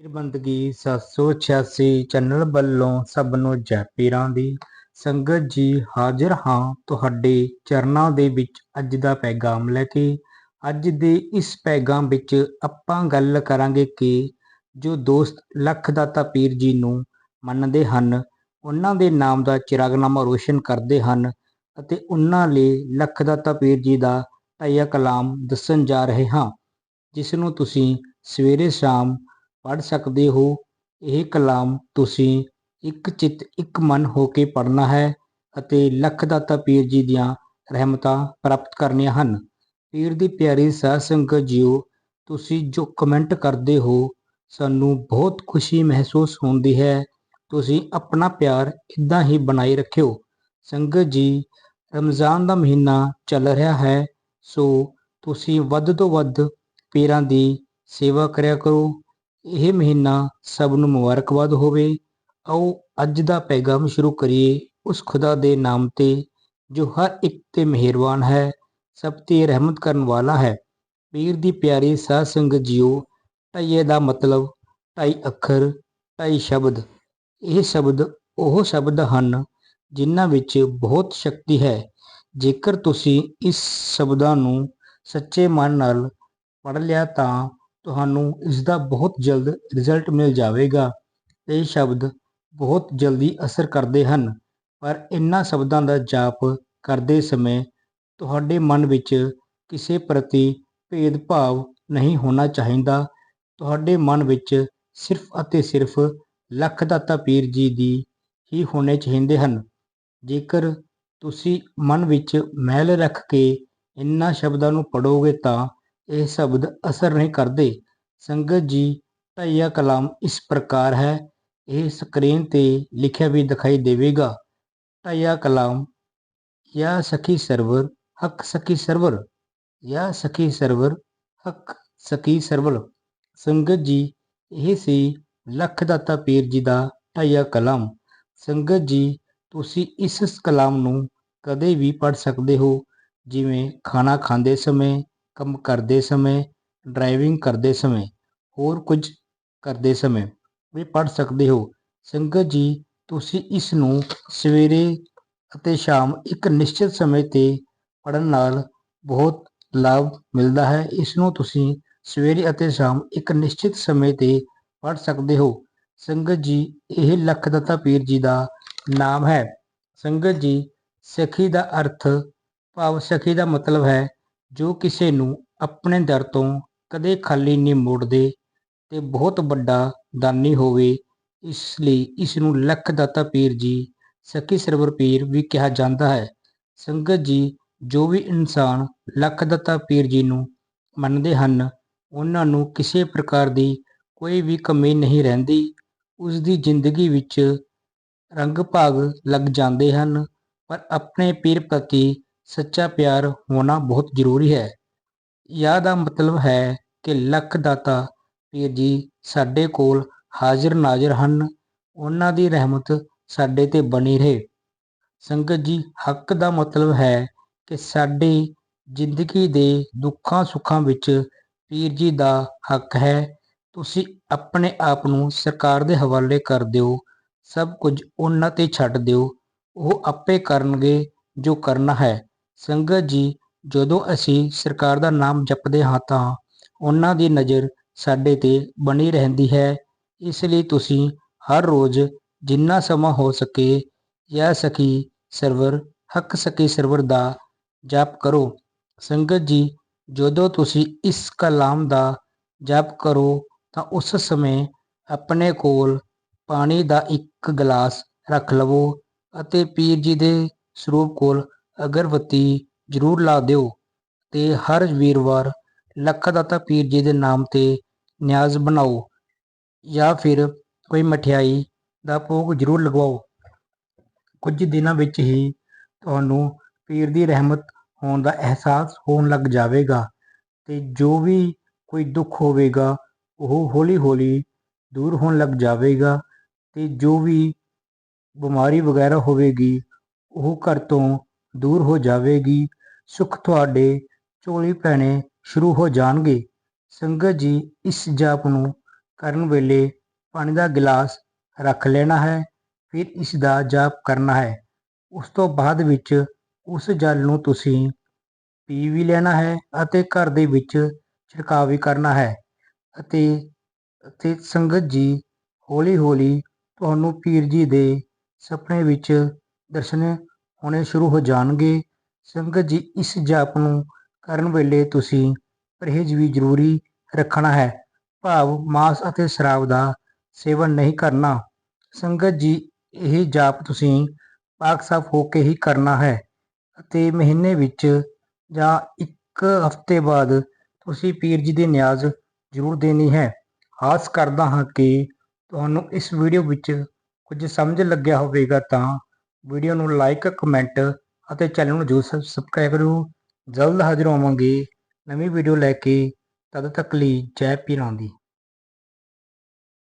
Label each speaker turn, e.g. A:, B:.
A: ਪੀਰ ਬੰਦਗੀ 786 ਚੈਨਲ ਵੱਲੋਂ ਸਭ ਨੂੰ ਜੈ ਪੀਰਾਂ ਦੀ ਸੰਗਤ ਜੀ ਹਾਜ਼ਰ ਹਾਂ। ਤੁਹਾਡੇ ਚਰਨਾਂ ਦੇ ਵਿੱਚ ਅੱਜ ਦਾ ਪੈਗਾਮ ਲੈ ਕੇ, ਅੱਜ ਦੇ ਇਸ ਪੈਗਾਮ ਵਿੱਚ ਆਪਾਂ ਗੱਲ ਕਰਾਂਗੇ ਕਿ ਜੋ ਦੋਸਤ ਲੱਖ ਦਾਤਾ ਪੀਰ ਜੀ ਨੂੰ ਮੰਨਦੇ ਹਨ, ਉਹਨਾਂ ਦੇ ਨਾਮ ਦਾ ਚਿਰਾਗਨਾਮਾ ਰੋਸ਼ਨ ਕਰਦੇ ਹਨ ਅਤੇ ਉਹਨਾਂ ਲਈ ਲੱਖ ਦਾਤਾ ਪੀਰ ਜੀ ਦਾ ਤਾਇਆ ਕਲਾਮ ਦੱਸਣ ਜਾ ਰਹੇ ਹਾਂ, ਜਿਸ ਨੂੰ ਤੁਸੀਂ ਸਵੇਰੇ ਸ਼ਾਮ ਪੜ੍ਹ ਸਕਦੇ ਹੋ। ਇਹ ਕਲਾਮ ਤੁਸੀਂ ਇੱਕ ਚਿੱਤ, ਇੱਕ ਮਨ ਹੋ ਕੇ ਪੜ੍ਹਨਾ ਹੈ ਅਤੇ ਲੱਖ ਦਾਤਾ ਪੀਰ ਜੀ ਦੀਆਂ ਰਹਿਮਤਾਂ ਪ੍ਰਾਪਤ ਕਰਨੀਆਂ ਹਨ। ਪੀਰ ਦੀ ਪਿਆਰੀ ਸਾਧ ਸੰਗਤ ਜੀਓ, ਤੁਸੀਂ ਜੋ ਕਮੈਂਟ ਕਰਦੇ ਹੋ, ਸਾਨੂੰ ਬਹੁਤ ਖੁਸ਼ੀ ਮਹਿਸੂਸ ਹੁੰਦੀ ਹੈ। ਤੁਸੀਂ ਆਪਣਾ ਪਿਆਰ ਇਦਾਂ ਹੀ ਬਣਾਈ ਰੱਖਿਓ। ਸੰਗਤ ਜੀ, ਰਮਜ਼ਾਨ ਦਾ ਮਹੀਨਾ ਚੱਲ ਰਿਹਾ ਹੈ, ਸੋ ਤੁਸੀਂ ਵੱਧ ਤੋਂ ਵੱਧ ਪੀਰਾਂ ਦੀ ਸੇਵਾ ਕਰਿਆ ਕਰੋ। ਇਹ ਮਹੀਨਾ ਸਭ ਨੂੰ ਮੁਬਾਰਕਬਾਦ ਹੋਵੇ। ਆਓ ਅੱਜ ਦਾ ਪੈਗਾਮ ਸ਼ੁਰੂ ਕਰੀਏ ਉਸ ਖੁਦਾ ਦੇ ਨਾਮ ਤੇ, ਜੋ ਹਰ ਇੱਕ ਤੇ ਮਿਹਰਬਾਨ ਹੈ, ਸਭ ਤੇ ਰਹਿਮਤ ਕਰਨ ਵਾਲਾ ਹੈ। ਪੀਰ ਦੀ ਪਿਆਰੀ ਸਾਧ ਸੰਗਤ ਜੀਓ ਢਾਈਏ ਦਾ ਮਤਲਬ, ਢਾਈ ਅੱਖਰ, ਢਾਈ ਸ਼ਬਦ। ਇਹ ਸ਼ਬਦ ਉਹ ਸ਼ਬਦ ਹਨ ਜਿਨ੍ਹਾਂ ਵਿੱਚ ਬਹੁਤ ਸ਼ਕਤੀ ਹੈ। ਜੇਕਰ ਤੁਸੀਂ ਇਸ ਸ਼ਬਦਾਂ ਨੂੰ ਸੱਚੇ ਮਨ ਨਾਲ ਪੜ੍ਹ ਲਿਆ ਤਾਂ ਤੁਹਾਨੂੰ ਇਸ ਦਾ ਬਹੁਤ ਜਲਦ ਰਿਜ਼ਲਟ ਮਿਲ ਜਾਵੇਗਾ। ਇਹ ਸ਼ਬਦ ਬਹੁਤ ਜਲਦੀ ਅਸਰ ਕਰਦੇ ਹਨ, ਪਰ ਇਨ੍ਹਾਂ ਸ਼ਬਦਾਂ ਦਾ ਜਾਪ ਕਰਦੇ ਸਮੇਂ ਤੁਹਾਡੇ ਮਨ ਵਿੱਚ ਕਿਸੇ ਪ੍ਰਤੀ ਭੇਦਭਾਵ ਨਹੀਂ ਹੋਣਾ ਚਾਹੀਦਾ। ਤੁਹਾਡੇ ਮਨ ਵਿੱਚ ਸਿਰਫ ਅਤੇ ਸਿਰਫ ਲੱਖ ਦਾਤਾ ਪੀਰ ਜੀ ਦੀ ਹੀ ਹੋਣੇ ਚਾਹੀਦੇ ਹਨ। ਜੇਕਰ ਤੁਸੀਂ ਮਨ ਵਿੱਚ ਮਹਿਲ ਰੱਖ ਕੇ ਇਨ੍ਹਾਂ ਸ਼ਬਦਾਂ ਨੂੰ ਪੜੋਗੇ ਤਾਂ ਇਹ ਸ਼ਬਦ ਅਸਰ ਨਹੀਂ ਕਰਦੇ। ਸੰਗਤ ਜੀ, ਢਾਈਆ ਕਲਾਮ ਇਸ ਪ੍ਰਕਾਰ ਹੈ। ਇਹ ਸਕਰੀਨ ਤੇ ਲਿਖਿਆ ਵੀ ਦਿਖਾਈ ਦੇਵੇਗਾ। ਢਾਈਆ ਕਲਾਮ, ਯਾ ਸਖੀ ਸਰਵਰ, ਹਕ ਸਖੀ ਸਰਵਰ, ਯਾ ਸਖੀ ਸਰਵਰ, ਹਕ ਸਖੀ ਸਰਵਰ ਸੰਗਤ ਜੀ, ਇਹ ਸੀ ਲੱਖ ਦਾਤਾ ਪੀਰ ਜੀ ਦਾ ਢਾਈਆ ਕਲਾਮ। ਸੰਗਤ ਜੀ, ਤੁਸੀਂ ਇਸ ਕਲਾਮ ਨੂੰ ਕਦੇ ਵੀ ਪੜ੍ਹ ਸਕਦੇ ਹੋ। ਜਿਵੇਂ ਖਾਣਾ ਖਾਂਦੇ ਸਮੇਂ ਕੰਮ ਕਰਦੇ ਸਮੇਂ ਡਰਾਈਵਿੰਗ ਕਰਦੇ ਸਮੇਂ, ਹੋਰ ਕੁਝ ਕਰਦੇ ਸਮੇਂ ਵੀ ਪੜ੍ਹ ਸਕਦੇ ਹੋ। ਸੰਗਤ ਜੀ, ਤੁਸੀਂ ਇਸ ਨੂੰ ਸਵੇਰੇ ਅਤੇ ਸ਼ਾਮ ਇੱਕ ਨਿਸ਼ਚਿਤ ਸਮੇਂ ਤੇ ਪੜ੍ਹਨ ਨਾਲ ਬਹੁਤ ਲਾਭ ਮਿਲਦਾ ਹੈ। ਇਸ ਨੂੰ ਤੁਸੀਂ ਸਵੇਰੇ ਅਤੇ ਸ਼ਾਮ ਇੱਕ ਨਿਸ਼ਚਿਤ ਸਮੇਂ ਤੇ ਪੜ੍ਹ ਸਕਦੇ ਹੋ। ਸੰਗਤ ਜੀ, ਇਹ ਲੱਖ ਪੀਰ ਜੀ ਦਾ ਨਾਮ ਹੈ। ਸੰਗਤ ਜੀ, ਸਖੀ ਦਾ ਅਰਥ ਭਾਵ ਸਖੀ ਦਾ ਮਤਲਬ ਹੈ ਜੋ ਕਿਸੇ ਨੂੰ ਆਪਣੇ ਦਰ ਤੋਂ ਕਦੇ ਖਾਲੀ ਨਹੀਂ ਮੋੜਦੇ ਤੇ ਬਹੁਤ ਵੱਡਾ ਦਾਨੀ ਹੋਵੇ, ਇਸ ਲਈ ਇਸ ਨੂੰ ਲੱਖ ਦਾਤਾ ਪੀਰ ਜੀ, ਸਖੀ ਸਰਵਰ ਪੀਰ ਵੀ ਕਿਹਾ ਜਾਂਦਾ ਹੈ। ਸੰਗਤ ਜੀ ਜੋ ਵੀ ਇਨਸਾਨ ਲੱਖ ਦਾਤਾ ਪੀਰ ਜੀ ਨੂੰ ਮੰਨਦੇ ਹਨ, ਉਹਨਾਂ ਨੂੰ ਕਿਸੇ ਪ੍ਰਕਾਰ ਦੀ ਕੋਈ ਵੀ ਕਮੀ ਨਹੀਂ ਰਹਿੰਦੀ। ਉਸ ਦੀ ਜ਼ਿੰਦਗੀ ਵਿੱਚ ਰੰਗ ਭਾਗ ਲੱਗ ਜਾਂਦੇ ਹਨ, ਪਰ ਆਪਣੇ ਪੀਰ ਪ੍ਰਤੀ ਸੱਚਾ ਪਿਆਰ ਹੋਣਾ ਬਹੁਤ ਜ਼ਰੂਰੀ ਹੈ। ਯਾ ਦਾ ਮਤਲਬ ਹੈ ਕਿ ਲੱਖ ਦਾਤਾ ਪੀਰ ਜੀ ਸਾਡੇ ਕੋਲ ਹਾਜ਼ਰ ਨਾਜ਼ਰ ਹਨ। ਉਹਨਾਂ ਦੀ ਰਹਿਮਤ ਸਾਡੇ ਤੇ ਬਣੀ ਰਹੇ। ਸੰਗਤ ਜੀ, ਹੱਕ ਦਾ ਮਤਲਬ ਹੈ ਕਿ ਸਾਡੀ ਜ਼ਿੰਦਗੀ ਦੇ ਦੁੱਖਾਂ ਸੁੱਖਾਂ ਵਿੱਚ ਪੀਰ ਜੀ ਦਾ ਹੱਕ ਹੈ। ਤੁਸੀਂ ਆਪਣੇ ਆਪ ਨੂੰ ਸਰਕਾਰ ਦੇ ਹਵਾਲੇ ਕਰ ਦਿਓ। ਸਭ ਕੁਝ ਉਹਨਾਂ ਤੇ ਛੱਡ ਦਿਓ। ਉਹ ਆਪੇ ਕਰਨਗੇ ਜੋ ਕਰਨਾ ਹੈ। ਸੰਗਤ ਜੀ, ਜਦੋਂ ਅਸੀਂ ਸਰਕਾਰ ਦਾ ਨਾਮ ਜਪਦੇ ਹਾਂ ਤਾਂ ਉਹਨਾਂ ਦੀ ਨਜ਼ਰ ਸਾਡੇ ਤੇ ਬਣੀ ਰਹਿੰਦੀ ਹੈ। ਇਸ ਲਈ ਤੁਸੀਂ ਹਰ ਰੋਜ਼ ਜਿੰਨਾ ਸਮਾਂ ਹੋ ਸਕੇ ਯਾ ਸਖੀ ਸਰਵਰ, ਹੱਕ ਸਕੀ ਸਰਵਰ ਦਾ ਜਾਪ ਕਰੋ। ਸੰਗਤ ਜੀ, ਜਦੋਂ ਤੁਸੀਂ ਇਸ ਕਲਾਮ ਦਾ ਜਪ ਕਰੋ ਤਾਂ ਉਸ ਸਮੇਂ ਆਪਣੇ ਕੋਲ ਪਾਣੀ ਦਾ ਇੱਕ ਗਲਾਸ ਰੱਖ ਲਵੋ ਅਤੇ ਪੀਰ ਜੀ ਦੇ ਸਰੂਪ ਕੋਲ ਅਗਰਬੱਤੀ ਜ਼ਰੂਰ ਲਾ ਦਿਓ ਤੇ ਹਰ ਵੀਰਵਾਰ ਲੱਖ ਦਾਤਾ ਪੀਰ ਜੀ ਦੇ ਨਾਮ ਤੇ ਨਿਆਜ਼ ਬਣਾਓ ਜਾਂ ਫਿਰ ਕੋਈ ਮਠਿਆਈ ਦਾ ਭੋਗ ਜ਼ਰੂਰ ਲਗਵਾਓ। ਕੁਝ ਦਿਨਾਂ ਵਿੱਚ ਹੀ ਤੁਹਾਨੂੰ ਪੀਰ ਦੀ ਰਹਿਮਤ ਹੋਣ ਦਾ ਅਹਿਸਾਸ ਹੋਣ ਲੱਗ ਜਾਵੇਗਾ ਤੇ ਜੋ ਵੀ ਕੋਈ ਦੁੱਖ ਹੋਵੇਗਾ, ਉਹ ਹੌਲੀ-ਹੌਲੀ ਦੂਰ ਹੋਣ ਲੱਗ ਜਾਵੇਗਾ ਤੇ ਜੋ ਵੀ ਬਿਮਾਰੀ ਵਗੈਰਾ ਹੋਵੇਗੀ, ਉਹ ਘਰ ਤੋਂ ਦੂਰ ਹੋ ਜਾਵੇਗੀ, ਸੁੱਖ ਤੁਹਾਡੇ ਝੋਲੀ ਪੈਣੇ ਸ਼ੁਰੂ ਹੋ ਜਾਣਗੇ। ਸੰਗਤ ਜੀ, ਇਸ ਜਾਪ ਨੂੰ ਕਰਨ ਵੇਲੇ ਪਾਣੀ ਦਾ ਗਿਲਾਸ ਰੱਖ ਲੈਣਾ ਹੈ, ਫਿਰ ਇਸ ਦਾ ਜਾਪ ਕਰਨਾ ਹੈ। ਉਸ ਤੋਂ ਬਾਅਦ ਵਿੱਚ ਉਸ ਜਲ ਨੂੰ ਤੁਸੀਂ ਪੀ ਵੀ ਲੈਣਾ ਹੈ ਅਤੇ ਘਰ ਦੇ ਵਿੱਚ ਛਿੜਕਾਅ ਵੀ ਕਰਨਾ ਹੈ। ਅਤੇ ਅਤੇ ਸੰਗਤ ਜੀ ਹੌਲੀ ਹੌਲੀ ਤੁਹਾਨੂੰ ਪੀਰ ਜੀ ਦੇ ਸੁਪਨੇ ਵਿੱਚ ਦਰਸ਼ਨ ਹੋਣੇ ਸ਼ੁਰੂ ਹੋ ਜਾਣਗੇ। ਸੰਗਤ ਜੀ, ਇਸ ਜਾਪ ਨੂੰ ਕਰਨ ਵੇਲੇ ਤੁਸੀਂ ਪਰਹੇਜ਼ ਵੀ ਜ਼ਰੂਰੀ ਰੱਖਣਾ ਹੈ। ਭਾਵ ਮਾਸ ਅਤੇ ਸ਼ਰਾਬ ਦਾ ਸੇਵਨ ਨਹੀਂ ਕਰਨਾ। ਸੰਗਤ ਜੀ, ਇਹ ਜਾਪ ਤੁਸੀਂ ਪਾਕ ਸਾਫ਼ ਹੋ ਕੇ ਹੀ ਕਰਨਾ ਹੈ ਅਤੇ ਮਹੀਨੇ ਵਿੱਚ ਜਾਂ ਇੱਕ ਹਫ਼ਤੇ ਬਾਅਦ ਤੁਸੀਂ ਪੀਰ ਜੀ ਦੀ ਨਿਆਜ਼ ਜ਼ਰੂਰ ਦੇਣੀ ਹੈ। ਆਸ ਕਰਦਾ ਹਾਂ ਕਿ ਤੁਹਾਨੂੰ ਇਸ ਵੀਡੀਓ ਵਿੱਚ ਕੁਝ ਸਮਝ ਲੱਗਿਆ ਹੋਵੇਗਾ ਤਾਂ ਵੀਡੀਓ ਨੂੰ ਲਾਈਕ, ਕਮੈਂਟ ਅਤੇ ਚੈਨਲ ਨੂੰ ਜਰੂਰ ਸਬਸਕ੍ਰਾਈਬ ਕਰੋ ਜਲਦ ਹਾਜ਼ਰ ਹੋਵਾਂਗੇ ਨਵੀਂ ਵੀਡੀਓ ਲੈ ਕੇ। ਤਦ ਤੱਕ ਲਈ ਜੈ ਪੀਰਾਂ ਦੀ।